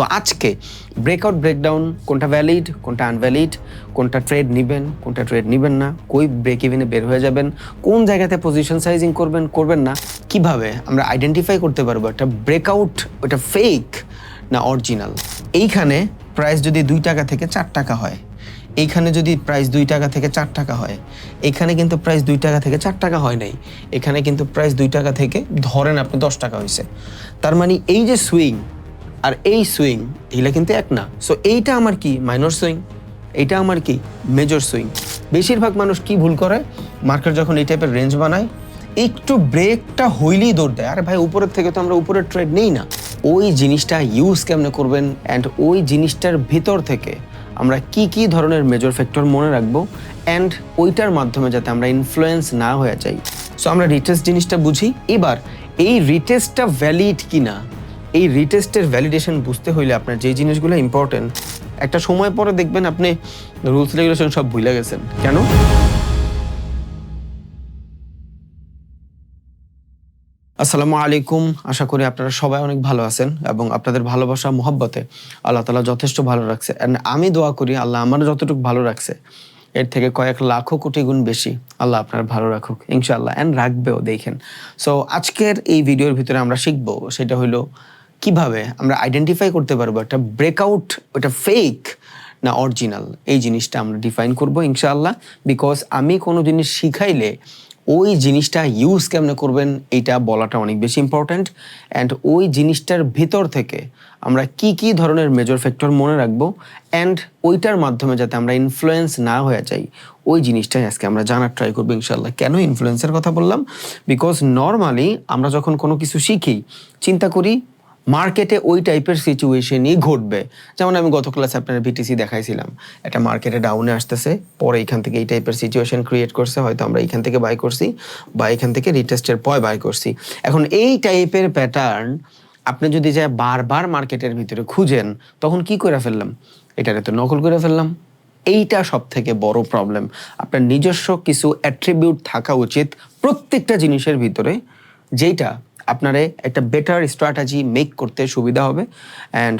So আজকে breakout breakdown কোনটা valid কোনটা আনভ্যালিড কোনটা ট্রেড নেবেন, কোনটা ট্রেড নেবেন না, কই ব্রেক ইভেনে বের হয়ে যাবেন, কোন জায়গাতে পজিশন সাইজিং করবেন করবেন না, কীভাবে আমরা আইডেন্টিফাই করতে পারব একটা ব্রেকআউট ওটা ফেক না অরিজিনাল এইখানে প্রাইস যদি দুই টাকা থেকে চার টাকা হয়, এইখানে যদি প্রাইস দুই টাকা থেকে চার টাকা হয় এখানে কিন্তু প্রাইস দুই টাকা থেকে চার টাকা হয় নাই, এখানে কিন্তু প্রাইস দুই টাকা থেকে ধরেন আপনি দশ টাকা হয়েছে তার মানে এই যে সুইং আর এই সুইং এগুলা কিন্তু এক না। সো এইটা আমার কি? মাইনর সুইং এইটা আমার কি? মেজর সুইং বেশিরভাগ মানুষ কি ভুল করে? মার্কেট যখন এই টাইপের রেঞ্জ বানায়, একটু ব্রেকটা হইলেই দৌড় দেয়। আরে ভাই, উপরের থেকে তো আমরা উপরের ট্রেড নেই না। ওই জিনিসটা ইউজ কেমনে করবেন? অ্যান্ড ওই জিনিসটার ভিতর থেকে আমরা কি কি ধরনের মেজর ফ্যাক্টর মনে রাখব? অ্যান্ড ওইটার মাধ্যমে যাতে আমরা ইনফ্লুয়েন্স না হয়ে যাই। সো আমরা রিটেস্ট জিনিসটা বুঝি। এবার, এই রিটেস্টটা ভ্যালিড কি না এই রিটেস্টের ভ্যালিডেশন বুঝতে হইলে আপনার যে জিনিসগুলো ইম্পর্টেন্ট একটা সময় পরে দেখবেন আপনি রুলস রেগুলেশন সব ভুলে গেছেন। কেন? আসসালামু আলাইকুম, আশা করি আপনারা সবাই অনেক ভালো আছেন এবং আপনাদের ভালোবাসা, মোহাব্বতে আল্লাহ তালা যথেষ্ট ভালো রাখছে। And আমি দোয়া করি, আল্লাহ আমার যতটুকু ভালো রাখছে, এর থেকে কয়েক লাখো কোটি গুণ বেশি আল্লাহ আপনার ভালো রাখুক, ইনশাআল্লাহ। অ্যান্ড রাখবেও, দেখেন। সো আজকের এই ভিডিওর ভিতরে আমরা শিখব, সেটা হলো কীভাবে আমরা আইডেন্টিফাই করতে পারব? একটা ব্রেকআউট ওটা ফেক না অরিজিনাল এই জিনিসটা আমরা ডিফাইন করব ইনশাআল্লাহ। বিকজ আমি কোনো জিনিস শিখাইলে ওই জিনিসটা ইউজ কেমনে করবেন? এইটা বলাটা অনেক বেশি ইম্পর্ট্যান্ট অ্যান্ড ওই জিনিসটার ভিতর থেকে আমরা কি কি ধরনের মেজর ফ্যাক্টর মনে রাখব? অ্যান্ড ওইটার মাধ্যমে যাতে আমরা ইনফ্লুয়েন্স না হয়ে যাই, ওই জিনিসটাই আজকে আমরা জানার ট্রাই করব ইনশাল্লাহ কেন ইনফ্লুয়েন্সের কথা বললাম? বিকজ নর্মালি আমরা যখন কোনো কিছু শিখি, চিন্তা করি মার্কেটে ওই টাইপের সিচুয়েশনই ঘটবে। যেমন আমি গত ক্লাসে আপনার বিটিসি দেখাইছিলাম। একটা মার্কেটে ডাউনে আসতেছে, পরে এখান থেকে এই টাইপের সিচুয়েশন ক্রিয়েট করছে, হয়তো আমরা এখান থেকে বাই করছি বা এখান থেকে রিটেস্টের পয় বাই করছি। এখন এই টাইপের প্যাটার্ন আপনি যদি যায় বারবার মার্কেটের ভিতরে খুঁজেন, তখন কি করে ফেললাম? এটারে তো নকল করে ফেললাম। এইটা সব থেকে বড় প্রবলেম আপনার নিজস্ব কিছু অ্যাট্রিবিউট থাকা উচিত প্রত্যেকটা জিনিসের ভিতরে যেটা আপনারে একটা বেটার স্ট্র্যাটাজি মেক করতে সুবিধা হবে অ্যান্ড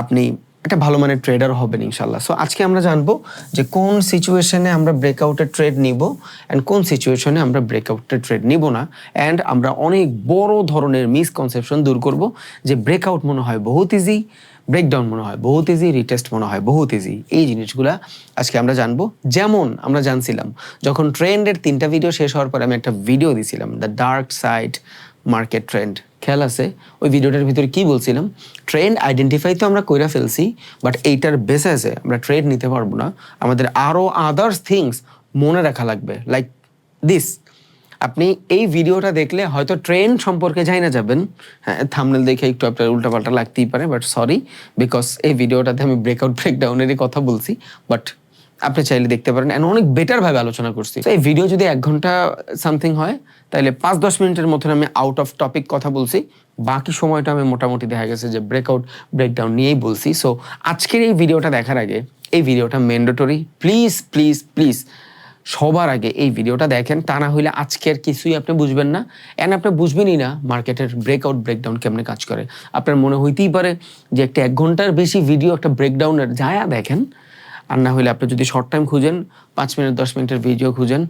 আপনি একটা ভালো মানের ট্রেডার হবেন ইনশাল্লাহ সো আজকে আমরা জানব যে কোন সিচুয়েশনে আমরা ব্রেকআউটের ট্রেড নিব অ্যান্ড কোন সিচুয়েশনে আমরা ব্রেকআউটের ট্রেড নিব না। অ্যান্ড আমরা অনেক বড় ধরনের মিসকনসেপশন দূর করব যে ব্রেকআউট মনে হয় বহুত ইজি ব্রেকডাউন মনে হয় বহুত ইজি রিটেস্ট মনে হয় বহুত ইজি এই জিনিসগুলা আজকে আমরা জানব। যেমন আমরা জানছিলাম, যখন ট্রেন্ডের তিনটা ভিডিও শেষ হওয়ার পর আমি একটা ভিডিও দিছিলাম the dark side market trend খেয়াল আছে? ওই ভিডিওটার ভিতরে কি বলছিলাম? ট্রেন্ড আইডেন্টিফাই তো আমরা কইরা ফেলছি বাট এইটার বেসেসে আমরা ট্রেড নিতে পারব না। আমাদের আরও আদার্স থিংস মনে রাখা লাগবে। লাইক দিস আপনি এই ভিডিওটা দেখলে হয়তো ট্রেন সম্পর্কে যাই না যাবেন। হ্যাঁ থামনেল দেখে একটু আপনার উল্টাপাল্টা লাগতেই পারে বাট সরি বিকজ এই ভিডিওটাতে আমি ব্রেকআউট ব্রেকডাউনেরই কথা বলছি। বাট আপনি চাইলে দেখতে পারেন এন্ড অনেক বেটারভাবে আলোচনা করছি। এই ভিডিও যদি এক ঘণ্টা সামথিং হয় তাহলে পাঁচ, দশ মিনিটের মতন আমি আউট অফ টপিক কথা বলছি। বাকি সময়টা আমি মোটামুটি দেখা গেছে যে ব্রেকআউট ব্রেকডাউন নিয়েই বলছি। সো আজকের এই ভিডিওটা দেখার আগে, এই ভিডিওটা ম্যান্ডেটরি প্লিজ প্লিজ প্লিজ সবার আগে এই ভিডিওটা দেখেন। তা না হইলে আজকের কিছুই আপনি বুঝবেন না। এন্ড আপনি বুঝবেনই না মার্কেটের ব্রেকআউট ব্রেকডাউন কেমনে কাজ করে। আপনার মনে হইতেই পারে যে একটা এক ঘণ্টার বেশি ভিডিও একটা ব্রেকডাউনের যায়া দেখেন। আর না হলে আপনি যদি শর্ট টাইম খুঁজেন, পাঁচ মিনিট, দশ মিনিটের ভিডিও খুঁজেন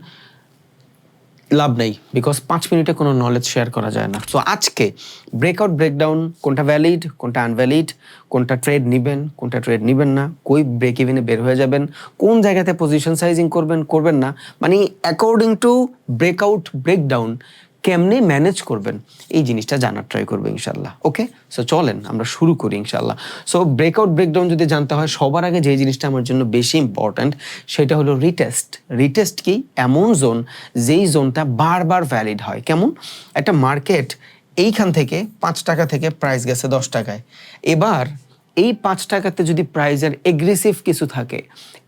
লাভ নেই বিকজ পাঁচ মিনিটে কোনো নলেজ শেয়ার করা যায় না। সো আজকে ব্রেকআউট ব্রেকডাউন কোনটা ভ্যালিড কোনটা আনভ্যালিড কোনটা ট্রেড নেবেন, কোনটা ট্রেড নেবেন না, কই ব্রেক ইভেনে বের হয়ে যাবেন, কোন জায়গাতে পজিশন সাইজিং করবেন করবেন না। মানে অ্যাকর্ডিং টু ব্রেকআউট ব্রেকডাউন কেমনে ম্যানেজ করবেন? এই জিনিসটা জানার ট্রাই করব ইনশাল্লাহ ওকে সো চলেন, আমরা শুরু করি ইনশাল্লাহ সো ব্রেকআউট ব্রেকডাউন যদি জানতে হয়, সবার আগে যে জিনিসটা আমার জন্য বেশি ইম্পর্ট্যান্ট সেটা হলো রিটেস্ট রিটেস্ট কি? এমন জোন যেই জোনটা বারবার ভ্যালিড হয়। কেমন? একটা মার্কেট এইখান থেকে পাঁচ টাকা থেকে প্রাইস গেছে দশ টাকায়। এবার এই পাঁচ টাকাতে যদি প্রাইজের এগ্রেসিভ কিছু থাকে,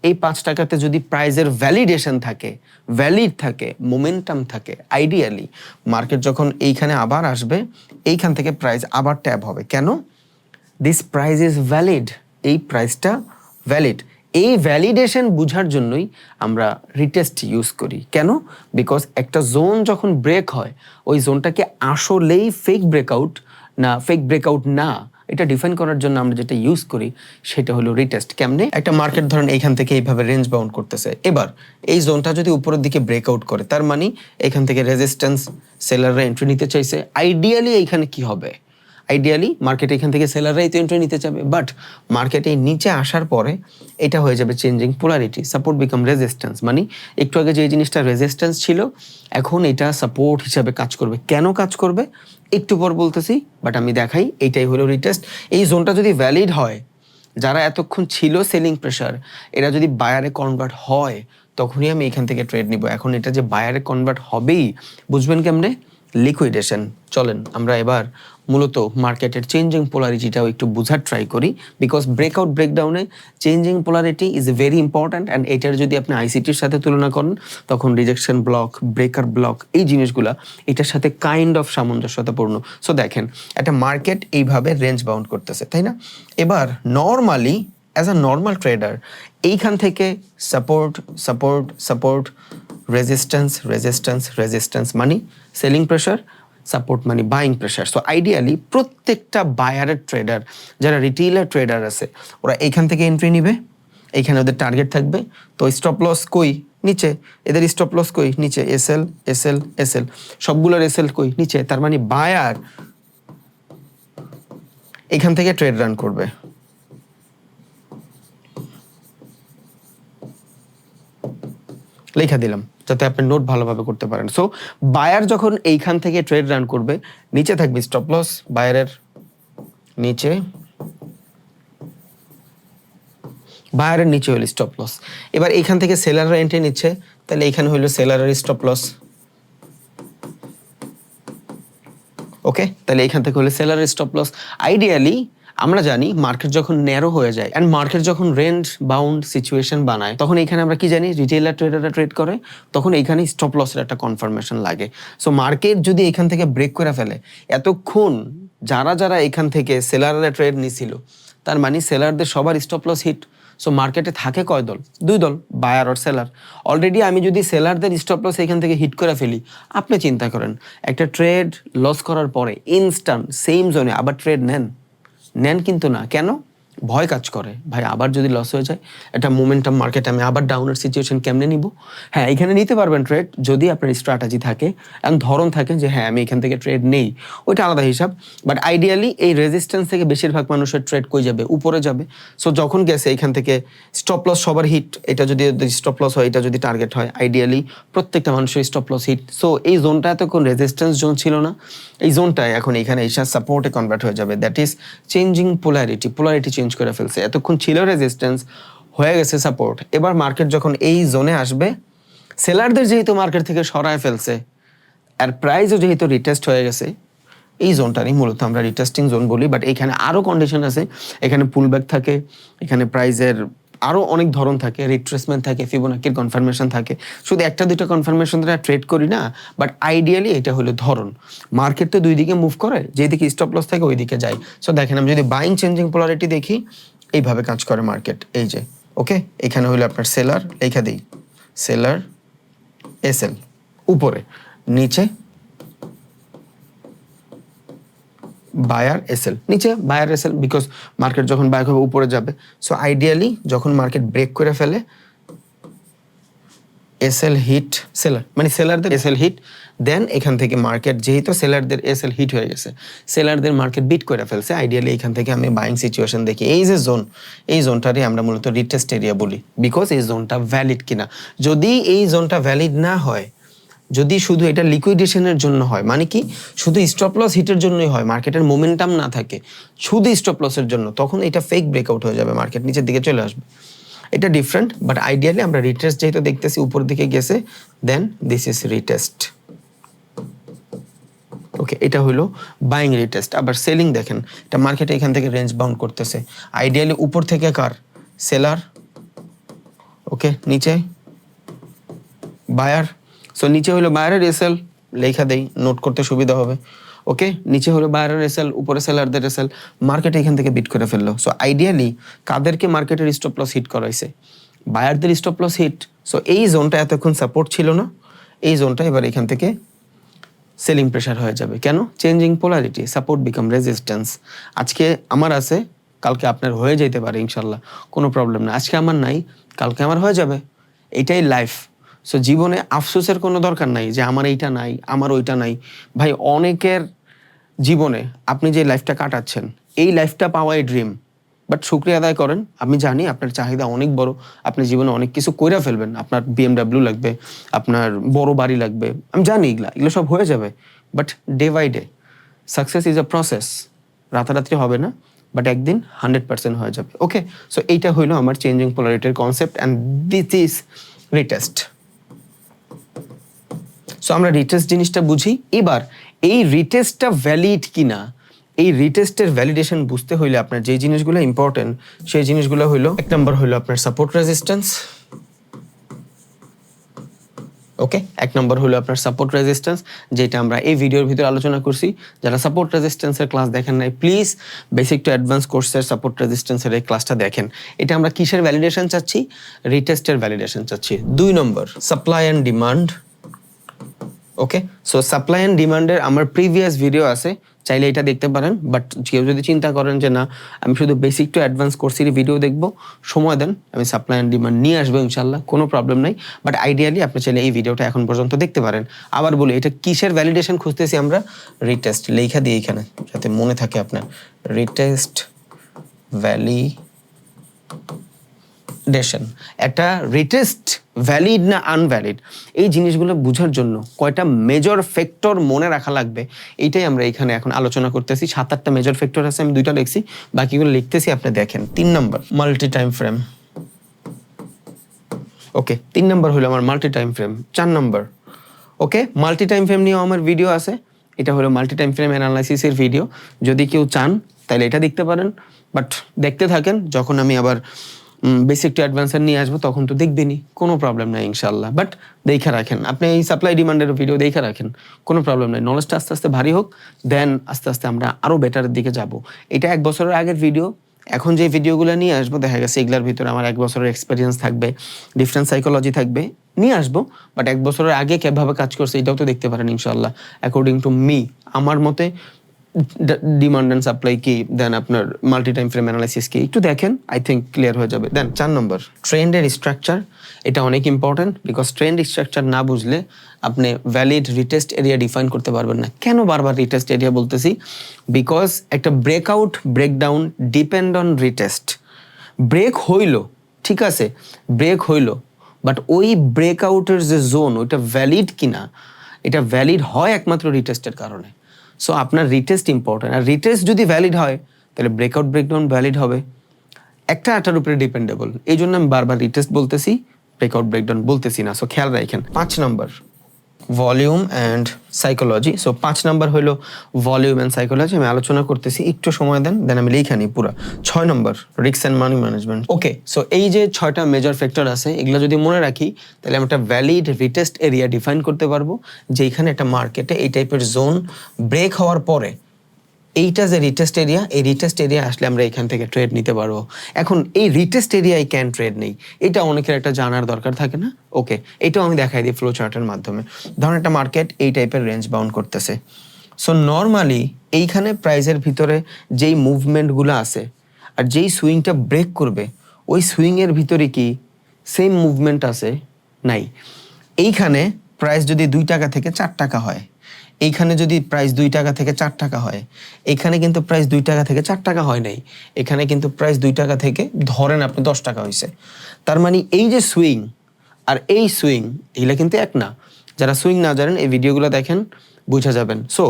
এই পাঁচ টাকাতে যদি প্রাইজের ভ্যালিডেশন থাকে ভ্যালিড থাকে মোমেন্টাম থাকে আইডিয়ালি মার্কেট যখন এইখানে আবার আসবে, এইখান থেকে প্রাইস আবার ট্যাব হবে। কেন? দিস প্রাইজ ইজ ভ্যালিড এই প্রাইসটা ভ্যালিড এই ভ্যালিডেশন বোঝার জন্যই আমরা রিটেস্ট ইউজ করি। কেন? বিকজ একটা জোন যখন ব্রেক হয়, ওই জোনটাকে আসলেই ফেক ব্রেকআউট না ফেক ব্রেকআউট না এটা ডিফাইন করার জন্য আমরা যেটা ইউজ করি, সেটা হলো রিটেস্ট কেমনে? একটা মার্কেট ধরেন এইখান থেকে এইভাবে রেঞ্জ বাউন্ড করতেছে। এবার, এই জোনটা যদি উপরের দিকে ব্রেকআউট করে, তার মানে এখান থেকে রেজিস্ট্যান্স সেলাররা এন্ট্রি নিতে চাইছে আইডিয়ালি এইখানে কি হবে? আইডিয়ালি মার্কেট এখান থেকে সেলাররাই তো এন্ট্রি নিতে চাবে বাট মার্কেটে নিচে আসার পরে এটা হয়ে যাবে changing polarity support become resistance মানে একটু আগে যে জিনিসটা রেজিস্ট্যান্স ছিল, এখন এটা সাপোর্ট হিসাবে কাজ করবে। কেন কাজ করবে? একটু পর বলতেছি বাট আমি দেখাই এইটাই হলো রিটেস্ট এই জোনটা যদি ভ্যালিড হয়, যারা এতক্ষণ ছিল সেলিং প্রেশার এরা যদি বায়ারে কনভার্ট হয়, তখনই আমি এখান থেকে ট্রেড নিব। এখন এটা যে বায়ারে কনভার্ট হবেই, বুঝবেন কেমনে? লিকুইডেশন চলেন, আমরা এবার মূলত মার্কেটের চেঞ্জিং পোলারিটিটাও একটু বোঝার ট্রাই করি because breakout ব্রেকডাউনে changing polarity is very important and এটার যদি আপনি আইসিটির সাথে তুলনা করেন, তখন রিজেকশন ব্লক ব্রেকার ব্লক এই জিনিসগুলা এটার সাথে কাইন্ড অফ সামঞ্জস্যতাপূর্ণ। সো দেখেন, একটা মার্কেট এইভাবে রেঞ্জ বাউন্ড করতেছে, তাই না? এবার normally as a normal trader এইখান থেকে support support support resistance resistance resistance মানে সেলিং প্রেশার সাপোর্ট মানে বাইং প্রেশার সো আইডিয়ালি প্রত্যেকটা বায়ারের ট্রেডার যারা রিটেইলার ট্রেডার আছে, ওরা এইখান থেকে এন্ট্রি নিবে। এইখানে ওদের টার্গেট থাকবে। তো স্টপ লস কই? নিচে। এদের স্টপ লস কই? নিচে। S L S L S L সবগুলোর এস এল কই? নিচে। তার মানে বায়ার এখান থেকে ট্রেড রান করবে। লেখা দিলাম। যাতে আপনি নোট ভালোভাবে করতে পারেন। সো বায়ার যখন এইখান থেকে ট্রেড রান করবে, নিচে থাকবে স্টপ লস বায়ারের নিচে বায়ারের নিচে হলো স্টপ লস এবার এইখান থেকে সেলাররা এন্ট্রি নিচ্ছে, তাহলে এইখানে হইল সেলারের স্টপ লস ওকে তাহলে এইখান থেকে হলো সেলারের স্টপ লস আইডিয়ালি আমরা জানি মার্কেট যখন ন্যারো হয়ে যায় অ্যান্ড মার্কেট যখন রেন্ট বাউন্ড সিচুয়েশন বানায়, তখন এখানে আমরা কি জানি? রিটেলার ট্রেডাররা ট্রেড করে, তখন এইখানে স্টপ লসের একটা কনফার্মেশন লাগে। সো মার্কেট যদি এখান থেকে ব্রেক করে ফেলে, এতক্ষণ যারা যারা এখান থেকে সেলাররা ট্রেড নিছিল, তার মানে সেলারদের সবার স্টপ লস হিট সো মার্কেটে থাকে কয় দল? দুই দল বায়ার আর সেলার অলরেডি আমি যদি সেলারদের স্টপ লস এখান থেকে হিট করে ফেলি, আপনি চিন্তা করেন, একটা ট্রেড লস করার পরে ইনস্ট্যান্ট সেম জোনে আবার ট্রেড নেন। নেন কিন্তু না। কেন? ভয় কাজ করে, ভাই, আবার যদি লস হয়ে যায়, একটা মোমেন্টাম মার্কেট আমি আবার ডাউনের সিচুয়েশন কেমনে নিব? হ্যাঁ এখানে নিতে পারবেন ট্রেড যদি আপনার স্ট্র্যাটাজি থাকে এবং ধরন থাকে যে হ্যাঁ আমি এখান থেকে ট্রেড নেই। ওইটা আলাদা হিসাব বাট আইডিয়ালি এই রেজিস্ট্যান্স থেকে বেশিরভাগ মানুষের ট্রেড কই যাবে? উপরে যাবে। সো যখন গেছে এখান থেকে স্টপ লস সবার হিট এটা যদি স্টপ লস হয়, এটা যদি টার্গেট হয় আইডিয়ালি প্রত্যেকটা মানুষের স্টপ লস হিট সো এই জোনটা এতক্ষণ রেজিস্ট্যান্স জোন ছিল না। এই জোনটায় এখন এখানে এসে সাপোর্টে কনভার্ট হয়ে যাবে। That is changing polarity polarity change করে ফেলছে। এতক্ষণ ছিল রেজিস্ট্যান্স হয়ে গেছে সাপোর্ট এবার মার্কেট যখন এই জোনে আসবে সেলারদের যেহেতু মার্কেট থেকে সরায় ফেলছে আর প্রাইসও যেহেতু রিটেস্ট হয়ে গেছে, এই জোনটারই মূলত আমরা রিটেস্টিং জোন বলি বাট এখানে আরও কন্ডিশন আছে। এখানে পুলব্যাক থাকে, এখানে প্রাইজের আরও অনেক ধরন থাকে রিট্রেসমেন্ট থাকে ফিবোনাকির কনফার্মেশন থাকে। শুধু একটা দুটো কনফার্মেশন দ্বারা ট্রেড করি না বাট আইডিয়ালি এটা হলো ধরন। মার্কেট তো দুই দিকে মুভ করে যেদিকে স্টপ লস থাকে ওই দিকে যায়। সো দেখেন, আমি যদি বাইং চেঞ্জিং পোলারিটি দেখি, এইভাবে কাজ করে মার্কেট এই যে ওকে এখানে হলো আপনার সেলার লেখা দিই। সেলার এসএল উপরে। নিচে বায়ার এসএল নিচে বায়ার এসএল বিকজ মার্কেট যখন বায়ার হবে উপরে যাবে। সো আইডিয়ালি যখন মার্কেট ব্রেক করে ফেলে এসএল হিট সেলার মানে সেলারদের এসএল হিট দেন এখান থেকে মার্কেট যেহেতু সেলারদের এসএল হিট হয়ে গেছে সেলারদের মার্কেট বিট করে ফেলছে। আইডিয়ালি এখান থেকে আমি বাইং সিচুয়েশন দেখি। এই যে জোন এই জোনটারই আমরা মূলত রিটেস্ট এরিয়া বলি। বিকজ এই জোনটা ভ্যালিড কিনা। যদি এই জোনটা ভ্যালিড না হয় যদি শুধু এটা লিকুইডেশনের জন্য হয় মানে কি? শুধু স্টপ লস হিটের জন্যই হয়, মার্কেটের মোমেন্টাম না থাকে, শুধু স্টপ লসের জন্য, তখন এটা ফেক ব্রেকআউট হয়ে যাবে মার্কেট নিচের দিকে চলে আসবে। এটা ডিফারেন্ট বাট আইডিয়ালি আমরা রিটেস্ট যেহেতু দেখতেছি উপর দিকে গেছে then this is retest okay এটা হলো বাইং রিটেস্ট আবার সেলিং দেখেন, এটা মার্কেটে এখান থেকে রেঞ্জ বাউন্ড করতেছে। আইডিয়ালি উপর থেকে কার? সেলার ওকে নিচে বায়ার সো নিচে হলো বায়ারের এসএল লেখা দেই নোট করতে সুবিধা হবে। ওকে নিচে হলো বায়ারের এসএল উপরে সেলারদের এসএল মার্কেট এখান থেকে বিট করে ফেলল। সো আইডিয়ালি কাদেরকে মার্কেটের স্টপ লস হিট করাইছে। বায়ারদের স্টপ লস হিট সো এই জোনটা এতক্ষণ সাপোর্ট ছিল না। এই জোনটা এবার এখান থেকে সেলিং প্রেশার হয়ে যাবে। কেন? Changing polarity support become resistance আজকে আমার আছে, কালকে আপনার হয়ে যেতে পারে, ইনশাল্লাহ। কোনো প্রবলেম না। আজকে আমার নাই, কালকে আমার হয়ে যাবে। এটাই লাইফ সো জীবনে আফসোসের কোনো দরকার নাই যে আমার এইটা নাই, আমার ওইটা নাই। ভাই, অনেকের জীবনে আপনি যে লাইফটা কাটাচ্ছেন, এই লাইফটা পাওয়াই ড্রিম বাট শুক্রিয়া আদায় করেন, আমি জানি আপনার চাহিদা অনেক বড়, আপনি জীবনে অনেক কিছু কইরা ফেলবেন। আপনার বিএমডাব্লিউ লাগবে, আপনার বড় বাড়ি লাগবে। আমি জানি এগুলা, এগুলো সব হয়ে যাবে। But day by day success is a process রাতারাতি হবে না বাট একদিন হান্ড্রেড পার্সেন্ট হয়ে যাবে। ওকে সো এইটা হইল আমার changing পোলারিটির concept and this is retest so আমরা রিটেস্ট জিনিসটা বুঝি। এবার, এই রিটেস্টটা ভ্যালিড কিনা, এই রিটেস্টের ভ্যালিডেশন বুঝতে হইলে আপনার যে জিনিসগুলো ইম্পর্টেন্ট সেই জিনিসগুলো হইল, এক নম্বর হইল আপনার সাপোর্ট রেজিস্ট্যান্স ওকে এক নম্বর হলো আপনার সাপোর্ট রেজিস্ট্যান্স যেটা আমরা এই ভিডিওর ভিতরে আলোচনা করছি। যারা সাপোর্ট রেজিস্ট্যান্সের ক্লাস দেখেন নাই প্লিজ বেসিক টু অ্যাডভান্স কোর্সের সাপোর্ট রেজিস্ট্যান্সের এই ক্লাসটা দেখেন। এটা আমরা কিসের ভ্যালিডেশন চাচ্ছি? রিটেস্টের ভ্যালিডেশন চাচ্ছি। দুই নম্বর supply and demand okay so supply and ডিমান্ডের আমার প্রিভিয়াস ভিডিও আছে, চাইলে এটা দেখতে পারেন বাট কেউ যদি চিন্তা করেন যে না, আমি শুধু বেসিক টু অ্যাডভান্স কোর্সের ভিডিও দেখব, সময় দেন, আমি সাপ্লাই অ্যান্ড ডিমান্ড নিয়ে আসব ইনশাল্লাহ কোনো প্রবলেম নাই বাট আইডিয়ালি আপনি চাইলে এই ভিডিওটা এখন পর্যন্ত দেখতে পারেন। আবার বলি, এটা কিসের ভ্যালিডেশন খুঁজতেছি আমরা? রিটেস্ট লেখা দিই এখানে, যাতে মনে থাকে আপনার। রিটেস্ট ভ্যালি ডেশন একটা রিটেস্ট ভ্যালিড না আনভ্যালিড এই জিনিসগুলো বোঝার জন্য কয়টা মেজর ফ্যাক্টর মনে রাখা লাগবে, এইটাই আমরা এখানে এখন আলোচনা করতেছি। সাত আটটা মেজর ফ্যাক্টর আছে, আমি দুইটা লিখছি, বাকিগুলো লিখতেছি, আপনি দেখেন। তিন নম্বর মাল্টি টাইম ফ্রেম ওকে তিন নম্বর হলো আমার মাল্টি টাইম ফ্রেম চার নম্বর ওকে মাল্টি টাইম ফ্রেম নিয়েও আমার ভিডিও আছে, এটা হলো মাল্টি টাইম ফ্রেম অ্যানালাইসিসের ভিডিও যদি কেউ চান, তাহলে এটা দেখতে পারেন। বাট দেখতে থাকেন, যখন আমি আবার বেসিক টু অ্যাডভান্সার নিয়ে আসব, তখন তো দেখবেনই, কোনো প্রবলেম নাই ইনশাল্লাহ বাট দেখে রাখেন, আপনি এই সাপ্লাই ডিমান্ডের ভিডিও দেখে রাখেন, কোনো প্রবলেম নাই। নলেজটা আস্তে আস্তে ভারী হোক দেন আস্তে আস্তে আমরা আরও বেটারের দিকে যাব। এটা এক বছরের আগের ভিডিও এখন যে ভিডিওগুলো নিয়ে আসব, দেখা গেছে এগুলার ভিতরে আমার এক বছরের এক্সপিরিয়েন্স থাকবে ডিফারেন্ট সাইকোলজি থাকবে, নিয়ে আসব। বাট এক বছরের আগে কীভাবে কাজ করছে, এটাও তো দেখতে পারেন ইনশাল্লাহ অ্যাকর্ডিং টু মি আমার মতে ডিমান্ড অ্যান্ড সাপ্লাই কি দেন আপনার মাল্টি টাইম ফ্রেম অ্যানালাইসিস কি একটু দেখেন আই থিঙ্ক ক্লিয়ার হয়ে যাবে। দেন চার নম্বর ট্রেন্ডের স্ট্রাকচার এটা অনেক ইম্পর্টেন্ট বিকজ ট্রেন্ড স্ট্রাকচার না বুঝলে আপনি ভ্যালিড রিটেস্ট এরিয়া ডিফাইন করতে পারবেন না। কেন বারবার রিটেস্ট এরিয়া বলতেছি? বিকজ একটা breakout breakdown depend on retest break হইল, ঠিক আছে ব্রেক হইল বাট ওই ব্রেকআউটের যে জোন ওইটা ভ্যালিড কিনা, এটা ভ্যালিড হয় একমাত্র রিটেস্টের কারণে। সো আপনার রিটেস্ট ইম্পর্টেন্ট আর রিটেস্ট যদি ভ্যালিড হয়, তাহলে ব্রেকআউট ব্রেকডাউন ভ্যালিড হবে। একটা আটার উপরে ডিপেন্ডেবল এই জন্য আমি বারবার রিটেস্ট বলতেছি ব্রেকআউট ব্রেকডাউন বলতেছি না। সো খেয়াল রাখেন, পাঁচ নম্বর ভলিউম অ্যান্ড সাইকোলজি। সো পাঁচ নাম্বার হলো ভলিউম অ্যান্ড সাইকোলজি। আমি আলোচনা করতেছি, একটু সময় দেন দেন আমি লিখে নিই পুরো। ছয় নম্বর রিক্স and money management. Okay so এই যে ছয়টা মেজর ফ্যাক্টর আছে, এগুলো যদি মনে রাখি, তাহলে আমি একটা ভ্যালিড রিটেস্ট এরিয়া ডিফাইন করতে পারব যে এখানে একটা মার্কেটে এই টাইপের জোন ব্রেক হওয়ার পরে এইটা যে রিটেস্ট এরিয়া এই রিটেস্ট এরিয়া আসলে আমরা এখান থেকে ট্রেড নিতে পারব। এখন এই রিটেস্ট এরিয়ায় ক্যান ট্রেড নেই। এটা অনেকের একটা জানার দরকার থাকে না? ওকে এটাও আমি দেখাই দিই ফ্লো চার্টের মাধ্যমে। ধরুন একটা মার্কেট এই টাইপের রেঞ্জ বাউন্ড করতেছে। সো নর্মালি এইখানে প্রাইজের ভিতরে যেই মুভমেন্টগুলো আছে আর যেই সুইংটা ব্রেক করবে, ওই সুইংয়ের ভিতরে কি সেম মুভমেন্ট আছে? নাই। এইখানে প্রাইস যদি দুই টাকা থেকে চার টাকা হয় এইখানে যদি প্রাইস দুই টাকা থেকে চার টাকা হয়, এখানে কিন্তু প্রাইস দুই টাকা থেকে চার টাকা হয় নাই। এখানে কিন্তু প্রাইস দুই টাকা থেকে, ধরেন আপনি দশ টাকা হয়েছে তার মানে এই যে সুইং আর এই সুইং এগুলো কিন্তু এক না। যারা সুইং না জানেন, এই ভিডিওগুলো দেখেন, বুঝা যাবেন। সো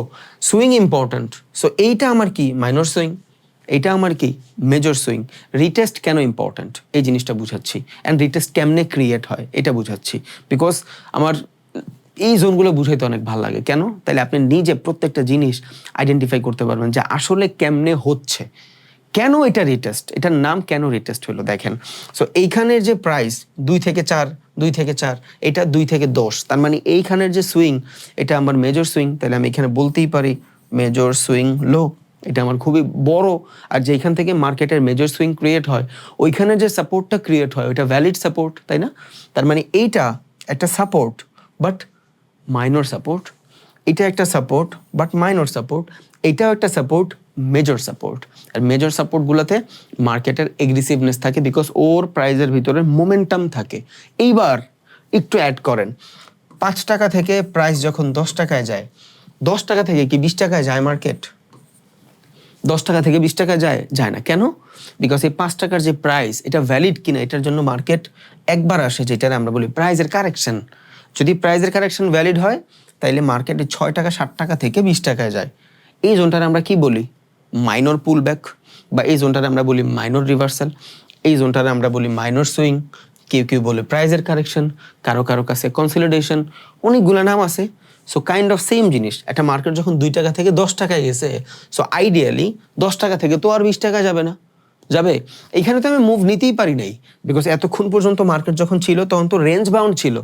সুইং ইম্পর্ট্যান্ট সো এইটা আমার কি? মাইনর সুইং এইটা আমার কি? মেজর সুইং রিটেস্ট কেন ইম্পর্ট্যান্ট এই জিনিসটা বুঝাচ্ছি। অ্যান্ড রিটেস্ট কেমনে ক্রিয়েট হয়? এটা বুঝাচ্ছি। বিকজ আমার এই জোনগুলো বুঝাইতে অনেক ভালো লাগে। কেন? তাহলে আপনি নিজে প্রত্যেকটা জিনিস আইডেন্টিফাই করতে পারবেন যে আসলে কেমনে হচ্ছে। কেন এটা রিটেস্ট এটার নাম কেন রিটেস্ট হলো দেখেন। সো এইখানের যে প্রাইস দুই থেকে চার, দুই থেকে চার, এটা দুই থেকে দশ। তার মানে এইখানের যে সুইং এটা আমার মেজর সুইং তাহলে আমি এখানে বলতেই পারি মেজর সুইং লো এটা আমার খুবই বড়। আর যেখান থেকে মার্কেটের মেজর সুইং ক্রিয়েট হয়, ওইখানে যে সাপোর্টটা ক্রিয়েট হয়, ওইটা ভ্যালিড সাপোর্ট তাই না? তার মানে এইটা একটা সাপোর্ট বাট মাইনর সাপোর্ট এটা একটা সাপোর্ট বাট মাইনর সাপোর্ট এটাও একটা সাপোর্ট মেজর সাপোর্ট আর মেজর সাপোর্টগুলোতে মার্কেটের এগ্রেসিভনেস থাকে বিকজ ওর প্রাইজের ভিতরে মোমেন্টাম থাকে। এইবার একটু অ্যাড করেন, পাঁচ টাকা থেকে প্রাইস যখন দশ টাকায় যায়, দশ টাকা থেকে কি বিশ টাকায় যায় মার্কেট দশ টাকা থেকে বিশ টাকা যায় যায় না। কেন? বিকজ এই পাঁচ টাকার যে প্রাইস এটা ভ্যালিড কিনা, এটার জন্য মার্কেট একবার আসে, যেটার আমরা বলি প্রাইজের কারেকশন যদি প্রাইজের কারেকশন ভ্যালিড হয়, তাইলে মার্কেটে ছয় টাকা ষাট টাকা থেকে বিশ টাকায় যায়। এই জোনটার আমরা কি বলি? মাইনর পুল ব্যাক বা এই জোনটার আমরা বলি মাইনর রিভার্সাল এই জোনটার আমরা বলি মাইনর সুইং কেউ কেউ বলে প্রাইজের কারেকশন কারও কারও কাছে কনসলিডেশন অনেকগুলো নাম আছে। সো কাইন্ড অফ সেম জিনিস, একটা মার্কেট যখন দুই টাকা থেকে দশ টাকায় গেছে সো আইডিয়ালি দশ টাকা থেকে তো আর বিশ টাকা যাবে না। যাবে? এইখানে তো আমি মুভ নিতেই পারি নাই বিকজ এতক্ষণ পর্যন্ত মার্কেট যখন ছিল, তখন তো রেঞ্জ বাউন্ড ছিল।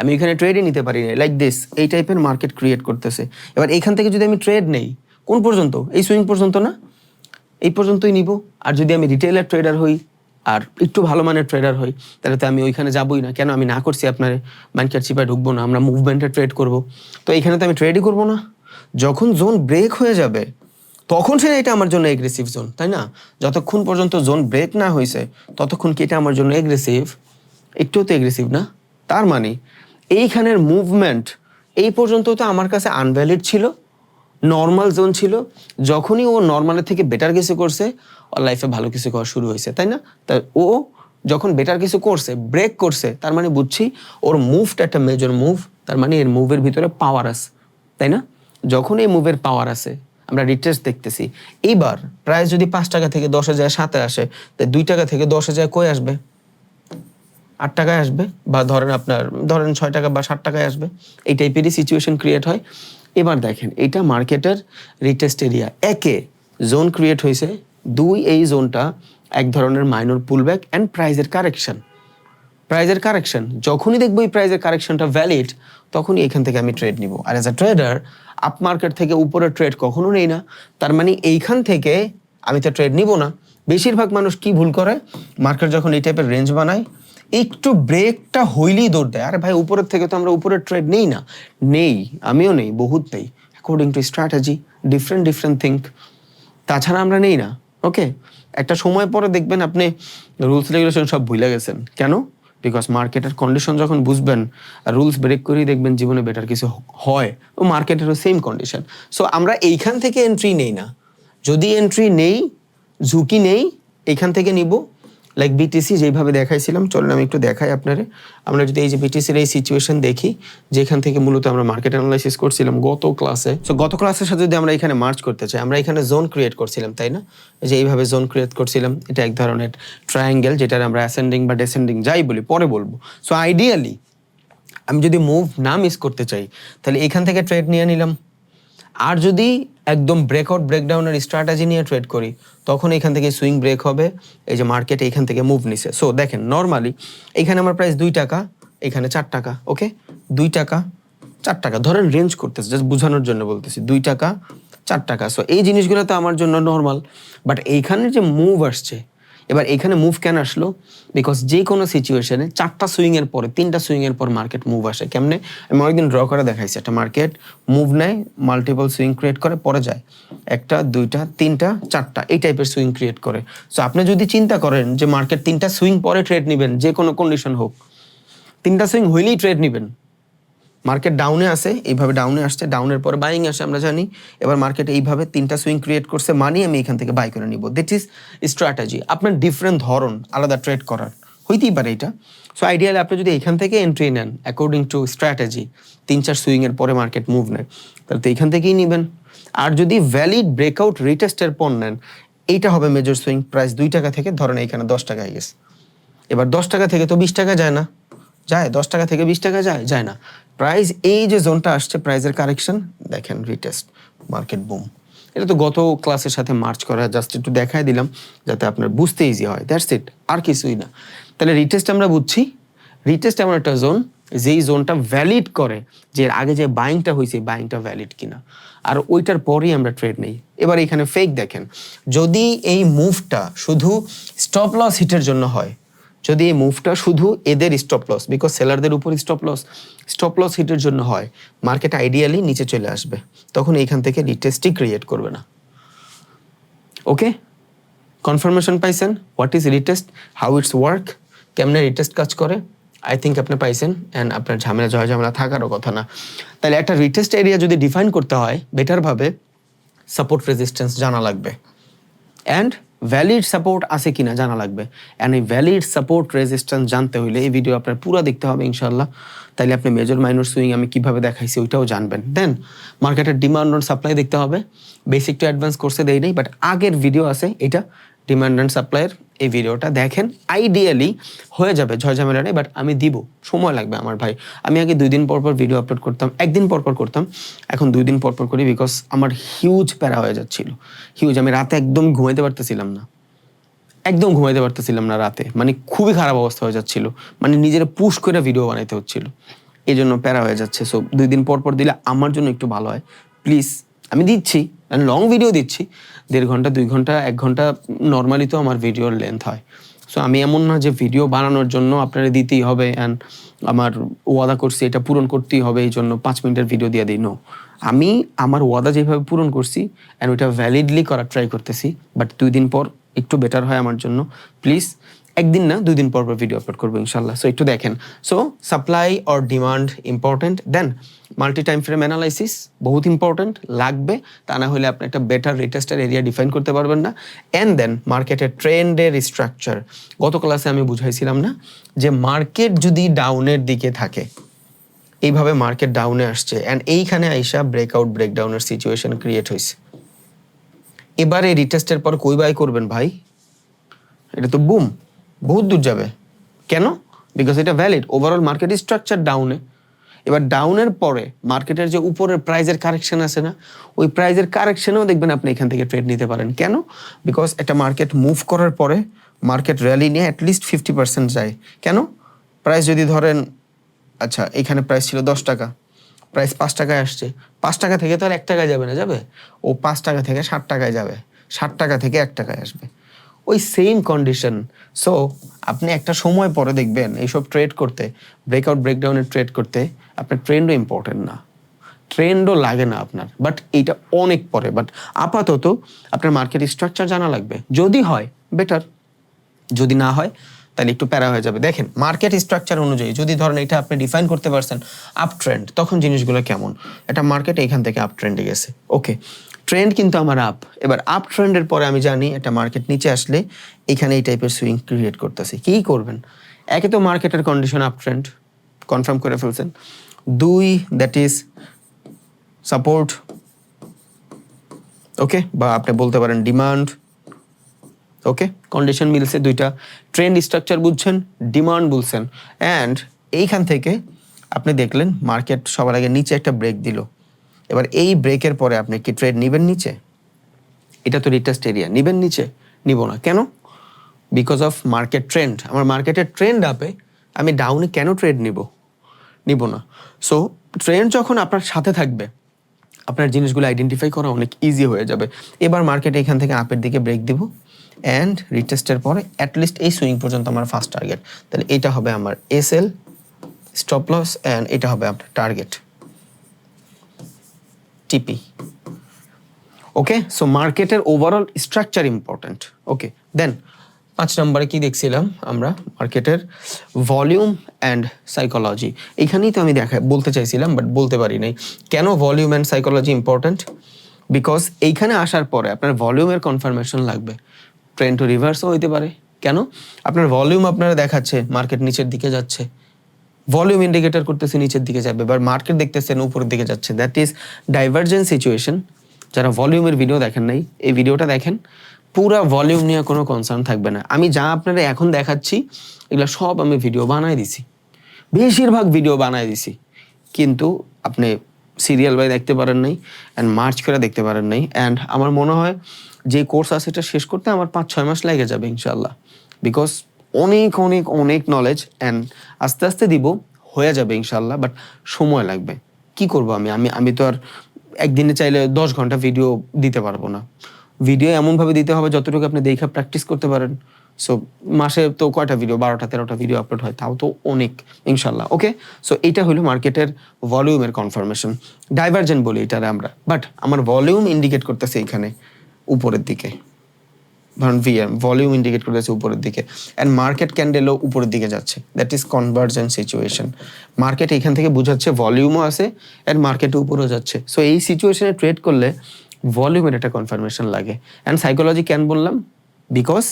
আমি এখানে ট্রেডই নিতে পারি না লাইক দিস এই টাইপের মার্কেট ক্রিয়েট করতেছে। এবার এখান থেকে যদি আমি ট্রেড নেই, কোন পর্যন্ত? এই সুইং পর্যন্ত না? এই পর্যন্তই নিব। আর যদি আমি রিটেলার ট্রেডার হই, আর একটু ভালো মানের ট্রেডার হই, তাহলে তো আমি ওইখানে যাবই না। কেন? আমি না করছি আপনার মার্কেট চিপায় ঢুকবো না, আমরা মুভমেন্টে ট্রেড করব। তো এখানে তো আমি ট্রেডই করব না। যখন জোন ব্রেক হয়ে যাবে, তখন সে এটা আমার জন্য এগ্রেসিভ জোন তাই না? যতক্ষণ পর্যন্ত জোন ব্রেক না হয়েছে ততক্ষণ কি এটা আমার জন্য এগ্রেসিভ একটুও তো এগ্রেসিভ না? তার মানে এইখানের মুভমেন্ট এই পর্যন্ত তো আমার কাছে আনভ্যালিড ছিল নর্মাল জোন ছিল। যখনই ও নর্মালের থেকে বেটার কিছু করছে, ওর লাইফে ভালো কিছু করা শুরু হয়েছে, তাই না? তা ও যখন বেটার কিছু করছে ব্রেক করছে, তার মানে বুঝছি ওর মুভটা একটা মেজর মুভ তার মানে এর মুভের ভিতরে পাওয়ার আছে, তাই না? যখন এই মুভের পাওয়ার আছে, আমরা রিটেস্ট দেখতেছি। এইবার প্রায় যদি পাঁচ টাকা থেকে দশ হাজার সাতে আসে তাই দুই টাকা থেকে দশ হাজার কয়ে আসবে? আট টাকায় আসবে বা ধরেন আপনার, ধরেন ছয় টাকা বা ষাট টাকায় আসবে। এই টাইপেরই সিচুয়েশন ক্রিয়েট হয়। এবার দেখেন, এটা মার্কেটের রিটেস্ট এরিয়া একে জোন ক্রিয়েট হয়েছে। দুই, এই জোনটা এক ধরনের মাইনর পুলব্যাক অ্যান্ড প্রাইজের কারেকশন প্রাইজের কারেকশন যখনই দেখব এই প্রাইজের কারেকশনটা ভ্যালিড তখনই এখান থেকে আমি ট্রেড নিব। আর as a trader up market থেকে উপরে ট্রেড কখনো নেই না। তার মানে এইখান থেকে আমি তো ট্রেড নিব না। বেশিরভাগ মানুষ কি ভুল করে? মার্কেট যখন এই টাইপের রেঞ্জ বানায় একটু ব্রেকটা হইলেই দৌড় দেয়। আরে ভাই, উপরের থেকে তো আমরা উপরের ট্রেড নেই না। নেই, আমিও নেই, বহুত নেই। According to strategy different different think তাছাড়া আমরা নেই না ওকে একটা সময় পরে দেখবেন আপনি রুলস রেগুলেশন সব ভুলে গেছেন। কেন? বিকজ মার্কেটের কন্ডিশন যখন বুঝবেন রুলস ব্রেক করেই দেখবেন জীবনে বেটার কিছু হয়। ও মার্কেটেরও সেম কন্ডিশন সো আমরা এইখান থেকে এন্ট্রি নেই না। যদি এন্ট্রি নেই, ঝুঁকি নেই এইখান থেকে নিব। লাইক বিটিসি যেভাবে দেখাইছিলাম, চলুন আমি একটু দেখাই আপনারে। আমরা যদি এই যে বিটিসির এই সিচুয়েশন দেখি, যেখান থেকে মূলত আমরা মার্কেট অ্যানালাইসিস করছিলাম গত ক্লাসে সো গত ক্লাসের সাথে যদি আমরা এখানে মার্চ করতে চাই, আমরা এখানে জোন ক্রিয়েট করছিলাম, তাই না? যে এইভাবে জোন ক্রিয়েট করছিলাম, এটা এক ধরনের ট্রায়াঙ্গেল যেটার আমরা অ্যাসেন্ডিং বা ডেসেন্ডিং যাই বলি, পরে বলব। সো আইডিয়ালি আমি যদি মুভ না মিস করতে চাই, তাহলে এখান থেকে ট্রেড নিয়ে নিলাম। আর যদি একদম ব্রেকআউট ব্রেকডাউনের স্ট্র্যাটেজি নিয়ে ট্রেড করি, তখন এখান থেকে সুইং ব্রেক হবে, এই যে মার্কেট এইখান থেকে মুভ নিছে। সো দেখেন নর্মালি এখানে আমার প্রাইস দুই টাকা, এখানে চার টাকা ওকে দুই টাকা, চার টাকা। ধরেন রেঞ্জ করতেছে জাস্ট বোঝানোর জন্য বলতেছি, দুই টাকা, চার টাকা। সো এই জিনিসগুলো তো আমার জন্য নর্মাল বাট এইখানে যে মুভ আসছে এবার এখানে মুভ কেন আসলো? বিকজ যে কোনো সিচুয়েশনে চারটা সুইং এর পরে, তিনটা সুইং এর পর মার্কেট মুভ আসে। কেমনে? আমি অনেকদিন ড্র করে দেখাইছি। একটা মার্কেট মুভ নেয় মাল্টিপল সুইং ক্রিয়েট করে, পরে যায়। একটা, দুইটা, তিনটা, চারটা, এই টাইপের সুইং ক্রিয়েট করে। সো আপনি যদি চিন্তা করেন যে মার্কেট তিনটা সুইং পরে ট্রেড নেবেন যে কোনো কন্ডিশন হোক, তিনটা সুইং হইলেই ট্রেড নেবেন। মার্কেট ডাউনে আসে এইভাবে ডাউনে আসছে ডাউনের পরে বাইং আসে, আমরা জানি। এবার মার্কেট এইভাবে তিনটা সুইং ক্রিয়েট করছে মানি আমি এখান থেকে বাই করে নিব। দ্যাট ইজ স্ট্র্যাটেজি আপনার ডিফারেন্ট ধরন, আলাদা ট্রেড করার। হইতেই পারে এটা। সো আইডিয়ালি আপনি যদি এখান থেকে এন্ট্রি নেন অ্যাকর্ডিং টু স্ট্র্যাটেজি তিন চার সুইং এর পরে মার্কেট মুভ নেয়, তাহলে তো এখান থেকেই নেবেন। আর যদি ভ্যালিড ব্রেকআউট রিটেস্টের পর নেন, এইটা হবে মেজর সুইং প্রাইস দুই টাকা থেকে, ধরেন এইখানে দশ টাকায় গেছে। এবার দশ টাকা থেকে তো বিশ টাকা যায় না। যায়, দশ টাকা থেকে বিশ টাকা যায় যায় না। প্রাইস, এই যে জোনটা আসছে, প্রাইজের কারেকশন দেখেন রিটেস্ট মার্কেট বুম এটা তো গত ক্লাসের সাথে মার্চ করা জাস্ট একটু দেখাই দিলাম, যাতে আপনার বুঝতে ইজি হয়। দ্যাটস ইট আর কিছুই না। তাহলে রিটেস্ট আমরা বুঝছি। রিটেস্ট এমন একটা জোন যেই জোনটা ভ্যালিড করে যে আগে যে বাইংটা হয়েছে বাইংটা ভ্যালিড কিনা। আর ওইটার পরেই আমরা ট্রেড নেই। এবার এখানে ফেক দেখেন। যদি এই মুভটা শুধু স্টপ লস হিটের জন্য হয় যদি এই মুভটা শুধু এদের স্টপ লস বিকজ সেলারদের উপর স্টপ লস স্টপ লস হিটের জন্য হয় মার্কেট আইডিয়ালি নিচে চলে আসবে, তখন এইখান থেকে রিটেস্টই ক্রিয়েট করবে না। ওকে কনফার্মেশন পাইছেন? What is retest how it's work কেমনে রিটেস্ট কাজ করে? আই থিঙ্ক আপনি পাইছেন অ্যান্ড আপনার ঝামেলা জয় ঝামেলা থাকারও কথা না। তাহলে একটা রিটেস্ট এরিয়া যদি ডিফাইন করতে হয় বেটারভাবে সাপোর্ট রেজিস্ট্যান্স জানা লাগবে। অ্যান্ড ভ্যালিড সাপোর্ট আছে কিনা জানা লাগবে। অ্যান্ড এই ভ্যালিড সাপোর্ট রেজিস্ট্যান্স জানতে হইলে এই ভিডিও আপনার পুরো দেখতে হবে ইনশাল্লাহ তাইলে আপনি মেজর মাইনর সুইং আমি কীভাবে দেখাইছি ওইটাও জানবেন। দেন মার্কেটের ডিমান্ড অন সাপ্লাই দেখতে হবে। বেসিক টু অ্যাডভান্স কোর্সে দেয় নেই বাট আগের ভিডিও আছে, এটা ডিমান্ড অ্যান্ড সাপ্লাইয়ের এই ভিডিওটা দেখেন আইডিয়ালি হয়ে যাবে, ঝয় ঝামেলা নেই বাট আমি দিব, সময় লাগবে আমার ভাই। আমি আগে দুই দিন পর পর ভিডিও আপলোড করতাম, একদিন পর পর করতাম, এখন দুই দিন পর পর করি বিকজ আমার হিউজ প্যারা হয়ে যাচ্ছিল। হিউজ আমি রাতে একদম ঘুমাইতে পারতেছিলাম না। একদম ঘুমাইতে পারতেছিলাম না রাতে মানে খুবই খারাপ অবস্থা হয়ে যাচ্ছিল মানে নিজের পুশ করে ভিডিও বানাইতে হচ্ছিল। এই জন্য প্যারা হয়ে যাচ্ছে। সো দুই দিন পর পর দিলে আমার জন্য একটু ভালো হয়। প্লিজ আমি দিচ্ছি লং ভিডিও দিচ্ছি। দেড় ঘণ্টা, দুই ঘণ্টা, এক ঘণ্টা নর্মালি তো আমার ভিডিওর লেন্থ হয়। সো আমি এমন না যে ভিডিও বানানোর জন্য আপনারা দিতেই হবে অ্যান্ড আমার ওয়াদা করছি এটা পূরণ করতেই হবে, এই জন্য পাঁচ মিনিটের ভিডিও দিয়ে দিই নো আমি আমার ওয়াদা যেভাবে পূরণ করছি অ্যান্ড ওইটা ভ্যালিডলি করার ট্রাই করতেছি বাট দুই দিন পর একটু বেটার হয় আমার জন্য। প্লিজ একদিন না, দুই দিন পর পর ভিডিও আপলোড করব ইনশাল্লাহ সো একটু দেখেন। So supply or demand important then multi time frame analysis বহুত ইম্পর্টেন্ট লাগবে। তা না হলে আপনি একটা বেটার রিটেস্টার এরিয়া ডিফাইন করতে পারবেন না। অ্যান্ড দেন মার্কেটের ট্রেন্ডের স্ট্রাকচার গত ক্লাসে আমি বুঝাইছিলাম না যে মার্কেট যদি ডাউনের দিকে থাকে, এইভাবে মার্কেট ডাউনে আসছে। অ্যান্ড এইখানে আইসা ব্রেকআউট ব্রেকডাউনের সিচুয়েশন ক্রিয়েট হয়েছে এবারে রিটেস্টের পর কই বাই করবেন ভাই? এটা তো বুম বহুত দূর যাবে। কেন? বিকজ এটা ভ্যালিড ওভারঅল মার্কেট স্ট্রাকচার ডাউনে এবার ডাউনের পরে মার্কেটের যে উপরের প্রাইজের কারেকশন আছে না, ওই প্রাইজের কারেকশনেও দেখবেন আপনি এখান থেকে ট্রেড নিতে পারেন। কেন? বিকজ একটা মার্কেট মুভ করার পরে মার্কেট র্যালি নিয়ে অ্যাটলিস্ট ফিফটি পার্সেন্ট যায়। কেন? প্রাইস যদি ধরেন আচ্ছা এখানে প্রাইস ছিল দশ টাকা প্রাইস পাঁচ টাকায় আসছে। পাঁচ টাকা থেকে তো আর এক টাকায় যাবে না, যাবে? ও পাঁচ টাকা থেকে ষাট টাকায় যাবে। ষাট টাকা থেকে এক টাকায় আসবে। ওই সেম কন্ডিশন সো আপনি একটা সময় পরে দেখবেন এইসব ট্রেড করতে ব্রেকআউট ব্রেকডাউনের ট্রেড করতে আপনার ট্রেন্ডও ইম্পর্টেন্ট না। ট্রেন্ডও লাগে না আপনার বাট এইটা অনেক পরে। বাট আপাতত আপনার মার্কেট স্ট্রাকচার জানা লাগবে। যদি হয় বেটার যদি না হয়, তাহলে একটু প্যারা হয়ে যাবে। দেখেন মার্কেট স্ট্রাকচার অনুযায়ী যদি ধরেন এটা আপনি ডিফাইন করতে পারছেন আপ ট্রেন্ড তখন জিনিসগুলো কেমন? এটা মার্কেট এখান থেকে আপ ট্রেন্ডে গেছে। ওকে ট্রেন্ড কিন্তু আমার আপ এবার আপ ট্রেন্ডের পরে আমি জানি একটা মার্কেট নিচে আসলে এখানে এই টাইপের সুইং ক্রিয়েট করতেছে। কী করবেন? একে তো মার্কেটের কন্ডিশন আপ ট্রেন্ড কনফার্ম করে ফেলছেন। দুই দ্যাট ইজ সাপোর্ট ওকে বা আপনি বলতে পারেন ডিমান্ড ওকে কন্ডিশন মিলছে দুইটা। ট্রেন্ড স্ট্রাকচার বুঝছেন ডিমান্ড বলছেন অ্যান্ড এইখান থেকে আপনি দেখলেন মার্কেট সবার আগে নিচে একটা ব্রেক দিল। এবার এই ব্রেকের পরে আপনি কি ট্রেড নেবেন নিচে? এটা তো রিটেস্ট এরিয়া নিবেন নিচে? নিব না। কেন? বিকজ অফ মার্কেট ট্রেন্ড আমার মার্কেটের ট্রেন্ড আপে আমি ডাউনে কেন ট্রেড নিব? নিব না। সো ট্রেন্ড যখন আপনার সাথে থাকবে, আপনার জিনিসগুলো আইডেন্টিফাই করা অনেক ইজি হয়ে যাবে। এবার মার্কেট এখান থেকে আপের দিকে ব্রেক দিব অ্যান্ড রিটেস্টের পরে অ্যাটলিস্ট এই সুইং পর্যন্ত আমার ফার্স্ট টার্গেট তাহলে এটা হবে আমার S L stop loss and এটা হবে আপনার টার্গেট টিপি ওকে সো মার্কেটের overall structure important okay then পাঁচ নম্বরে কি দেখছিলাম আমরা? মার্কেটের ভলিউম অ্যান্ড সাইকোলজি এখানেই তো আমি দেখা বলতে চাইছিলাম বাট বলতে পারি নাই। কেন volume and psychology important because এইখানে আসার পরে আপনার ভলিউমের কনফার্মেশন লাগবে। ট্রেন টু রিভার্সও হইতে পারে। কেন? আপনার ভলিউম আপনারা দেখাচ্ছে মার্কেট নিচের দিকে যাচ্ছে। ভলিউম ইন্ডিকেটর করতেছে, নিচের দিকে যাবে এবার মার্কেট দেখতেছেন উপরের দিকে যাচ্ছে। দ্যাট ইজ ডাইভার্জেন্ট সিচুয়েশন যারা ভলিউমের ভিডিও দেখেন নাই, এই ভিডিওটা দেখেন, পুরো ভলিউম নিয়ে কোনো কনসার্ন থাকবে না। আমি যা আপনারা এখন দেখাচ্ছি, এগুলো সব আমি ভিডিও বানাই দিছি। বেশিরভাগ ভিডিও বানাই দিছি। কিন্তু আপনি সিরিয়াল বাই দেখতে পারেন নাই অ্যান্ড মার্চ করে দেখতে পারেন নাই। অ্যান্ড আমার মনে হয়, যে কোর্স আছে এটা শেষ করতে আমার পাঁচ ছয় মাস লেগে যাবে ইনশাল্লাহ বিকজ অনেক অনেক অনেক নলেজ অ্যান্ড আস্তে আস্তে দিব, হয়ে যাবে ইনশাল্লাহ বাট সময় লাগবে। কি করব আমি? আমি আমি তো আর একদিনে চাইলে দশ ঘণ্টা ভিডিও দিতে পারব না। ভিডিও এমনভাবে দিতে হবে যতটুকু আপনি দেখে প্র্যাকটিস করতে পারেন। সো মাসে তো কয়টা ভিডিও বারোটা, তেরোটা ভিডিও আপলোড হয়, তাও তো অনেক ইনশাল্লাহ ওকে সো এটা হলো মার্কেটের ভলিউমের কনফার্মেশন ডাইভার্জেন্ট বলি এটারে আমরা বাট আমার ভলিউম ইন্ডিকেট করতেছে এখানে, উপরের দিকে। ধরুন ভিএম ভলিউম ইন্ডিকেট করতেছে উপরের দিকে। অ্যান্ড মার্কেট ক্যান্ডেলও উপরের দিকে যাচ্ছে। That is convergent situation market এখান থেকে বোঝাচ্ছে ভলিউমও আছে অ্যান্ড মার্কেটও উপরেও যাচ্ছে। সো এই সিচুয়েশনে ট্রেড করলে ভলিউমের একটা কনফার্মেশন লাগে। অ্যান্ড সাইকোলজি কেন বললাম? বিকজ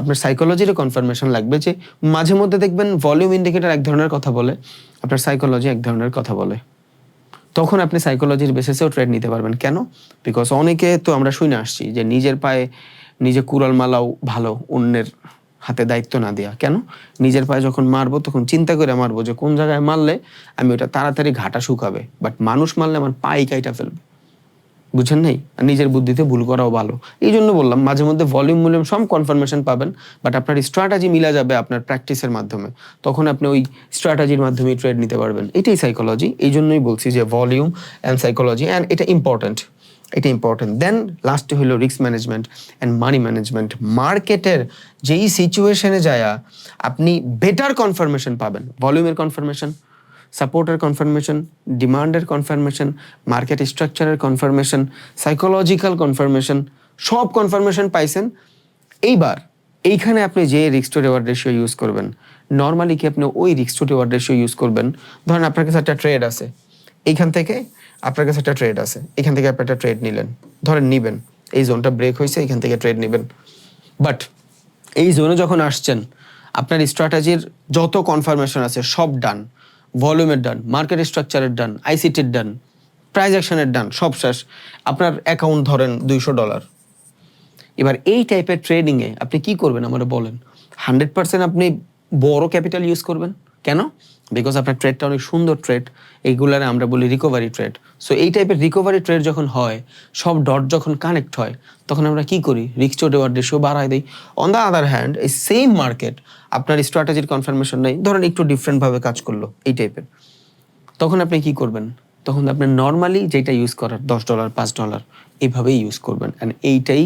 আপনার সাইকোলজিরও কনফার্মেশন লাগবে যে মাঝে মধ্যে দেখবেন ভলিউম ইন্ডিকেটার এক ধরনের কথা বলে, আপনার সাইকোলজি এক ধরনের কথা বলে। তখন আপনি সাইকোলজির বেসিসেও ট্রেড নিতে পারবেন। কেন? বিকজ অনেকে তো আমরা শুনে আসছি যে নিজের পায়ে নিজে কুড়াল মালাও ভালো অন্যের হাতে দায়িত্ব না দেওয়া কেন? নিজের পায়ে যখন মারবো তখন চিন্তা করে মারবো যে কোন জায়গায় মারলে আমি ওটা তাড়াতাড়ি ঘাটা শুকাবে। বাট মানুষ মারলে আমার পাই কাইটা ফেলবে। বুঝছেন নাই? নিজের বুদ্ধিতে ভুল করাও ভালো। এই জন্য বললাম, মাঝে মধ্যে ভলিউম ভলিউম সব কনফার্মেশন পাবেন বাট আপনার স্ট্র্যাটাজি মিলা যাবে আপনার প্র্যাকটিসের মাধ্যমে। তখন আপনি ওই স্ট্র্যাটাজির মাধ্যমে ট্রেড নিতে পারবেন। এটাই সাইকোলজি এই জন্যই বলছি যে ভলিউম অ্যান্ড সাইকোলজি অ্যান্ড এটা ইম্পর্ট্যান্ট এটা ইম্পর্টেন্ট দেন লাস্টে হলো risk management and money management মার্কেটের যেই সিচুয়েশনে যায়, আপনি বেটার কনফার্মেশন পাবেন। ভলিউমের কনফার্মেশন সাপোর্টের কনফার্মেশন ডিমান্ডের কনফার্মেশন মার্কেট স্ট্রাকচারের কনফার্মেশন সাইকোলজিক্যাল কনফার্মেশন সব কনফার্মেশন পাইছেন। এইবার এইখানে আপনি যে রিক্স টু রেওয়ার্ড রেশিও ইউজ করবেন নর্মালি কি আপনি ওই রিক্স টু রেওয়ার্ড রেশিও ইউজ করবেন? ধরেন আপনার কাছে একটা ট্রেড আছে। এইখান থেকে আপনার কাছে একটা ট্রেড আছে। এখান থেকে আপনি একটা ট্রেড নিলেন। ধরেন নিবেন। এই জোনটা ব্রেক হয়েছে এখান থেকে ট্রেড নেবেন। বাট এই জোনে যখন আসছেন, আপনার স্ট্র্যাটেজির যত কনফার্মেশন আছে, সব ডান ভলিউমের ডান মার্কেট স্ট্রাকচারের ডান আইসিটির ডান প্রাইজ অ্যাকশনের ডান সব শেষ। আপনার অ্যাকাউন্ট ধরেন দুইশো ডলার এবার এই টাইপের ট্রেডিংয়ে আপনি কি করবেন আমার বলেন? হান্ড্রেড পার্সেন্ট আপনি বড় ক্যাপিটাল ইউজ করবেন। কেন? বিকজ আপনার ট্রেডটা অনেক সুন্দর ট্রেড এইগুলারে আমরা বলি রিকভারি ট্রেড সো এই টাইপের রিকভারি ট্রেড যখন হয়, সব ডট যখন কানেক্ট হয়, তখন আমরা কি করি? রিক্স ডেওয়ার রেশিও বাড়ায় দিই। অন দ্য আদার হ্যান্ড এই সেম মার্কেট আপনার স্ট্র্যাটেজির কনফার্মেশন নেই। ধরেন একটু ডিফারেন্টভাবে কাজ করল এই টাইপের তখন আপনি কি করবেন? তখন আপনি নর্মালি যেটা ইউজ করার, দশ ডলার পাঁচ ডলার এইভাবেই ইউজ করবেন। অ্যান্ড এইটাই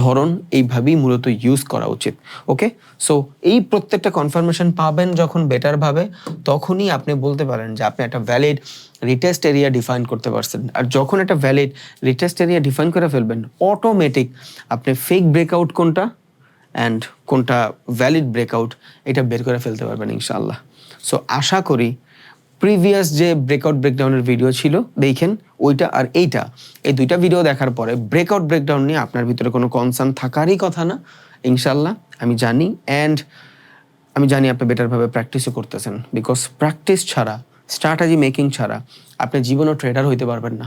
ধরন, এইভাবেই মূলত ইউজ করা উচিত। ওকে সো এই প্রত্যেকটা কনফার্মেশন পাবেন যখন বেটারভাবে তখনই আপনি বলতে পারেন যে আপনি একটা ভ্যালিড রিটেস্ট এরিয়া ডিফাইন করতে পারছেন। আর যখন একটা ভ্যালিড রিটেস্ট এরিয়া ডিফাইন করে ফেলবেন অটোমেটিক আপনি ফেক ব্রেকআউট কোনটা অ্যান্ড কোনটা ভ্যালিড ব্রেকআউট এটা বের করে ফেলতে পারবেন ইনশাআল্লাহ। সো আশা করি প্রিভিয়াস যে ব্রেকআউট ব্রেকডাউনের ভিডিও ছিল, দেখেন ওইটা আর এইটা। এই দুইটা ভিডিও দেখার পরে ব্রেকআউট ব্রেকডাউন নিয়ে আপনার ভিতরে কোনো কনসার্ন থাকারই কথা না ইনশাল্লাহ আমি জানি অ্যান্ড আমি জানি আপনি বেটারভাবে প্র্যাকটিসও করতেছেন বিকজ প্র্যাকটিস ছাড়া স্ট্র্যাটাজি মেকিং ছাড়া আপনি জীবনও ট্রেডার হইতে পারবেন না।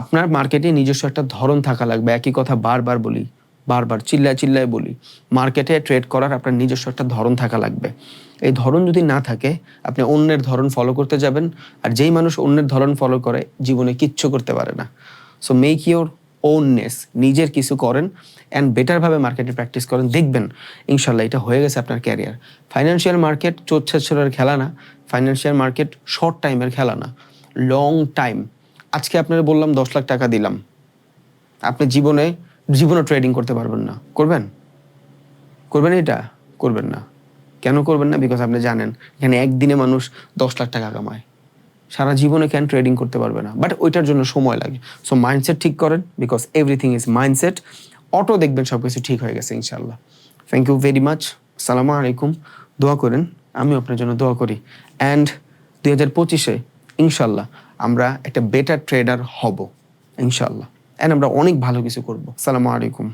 আপনার মার্কেটে নিজস্ব একটা ধরন থাকা লাগবে, একই কথা বারবার বলি, বারবার চিল্লায় চিল্লায় বলি মার্কেটে ট্রেড করার আপনার নিজস্ব একটা ধরন থাকা লাগবে। এই ধরন যদি না থাকে, আপনি অন্যের ধরন ফলো করতে যাবেন, আর যেই মানুষ অন্যের ধরন ফলো করে, জীবনে কিচ্ছু করতে পারে না। সো মেক ইউর ওননেস নিজের কিছু করেন অ্যান্ড বেটারভাবে মার্কেটে প্র্যাকটিস করেন, দেখবেন ইনশাল্লাহ এটা হয়ে গেছে আপনার ক্যারিয়ার ফাইন্যান্সিয়াল মার্কেট চোচ্ছে ছোড়ার খেলা না ফাইন্যান্সিয়াল মার্কেট শর্ট টাইমের খেলা না লং টাইম আজকে আপনারা বললাম দশ লাখ টাকা দিলাম। আপনি জীবনে জীবনে ট্রেডিং করতে পারবেন না। করবেন? করবেন এটা? করবেন না। কেন করবেন না? বিকজ আপনি জানেন, এখানে একদিনে মানুষ দশ লাখ টাকা কামায়। সারা জীবনে কেন ট্রেডিং করতে পারবে না? বাট ওইটার জন্য সময় লাগে। সো মাইন্ডসেট ঠিক করেন because everything is mindset auto দেখবেন সব কিছু ঠিক হয়ে গেছে ইনশাল্লাহ থ্যাংক ইউ ভেরি মাচ সালামু আলাইকুম। দোয়া করেন, আমিও আপনার জন্য দোয়া করি। অ্যান্ড দুই হাজার পঁচিশে ইনশাল্লাহ আমরা একটা বেটার ট্রেডার হব ইনশাল্লাহ অ্যান্ড আমরা অনেক ভালো কিছু করব। সালামু আলাইকুম।